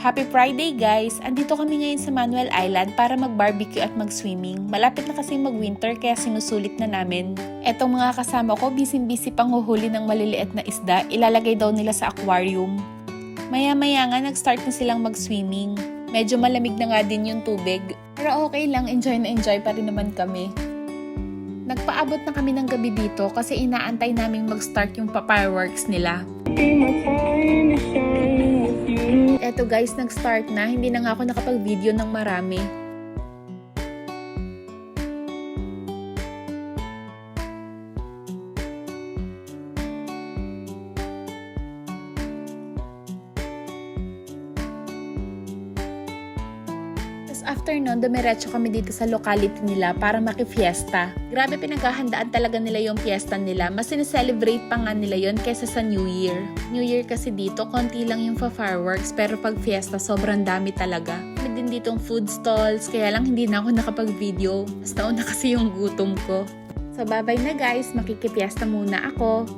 Happy Friday guys! Andito kami ngayon sa Manuel Island para mag-barbecue at mag-swimming. Malapit na kasi mag-winter kaya sinusulit na namin. Etong mga kasama ko, busy-busy pang huhuli ng maliliit na isda, ilalagay daw nila sa aquarium. Maya-maya nga nag-start na silang mag-swimming. Medyo malamig na nga din yung tubig. Pero okay lang, enjoy na enjoy pa rin naman kami. Nagpaabot na kami ng gabi dito kasi inaantay naming mag-start yung pa-fireworks nila. Eto guys, nag-start na. Hindi na nga ako nakapag-video ng marami. Tapos after dumiretso kami dito sa locality nila para makifiesta. Grabe pinaghahandaan talaga nila yung fiesta nila. Mas sineselebrate pa nga nila yon kaysa sa New Year. New Year kasi dito, konti lang yung fireworks pero pag fiesta, sobrang dami talaga. May din ditong food stalls, kaya lang hindi na ako nakapag-video. Mas nauna kasi yung gutom ko. So bye-bye na guys, makikipiesta muna ako.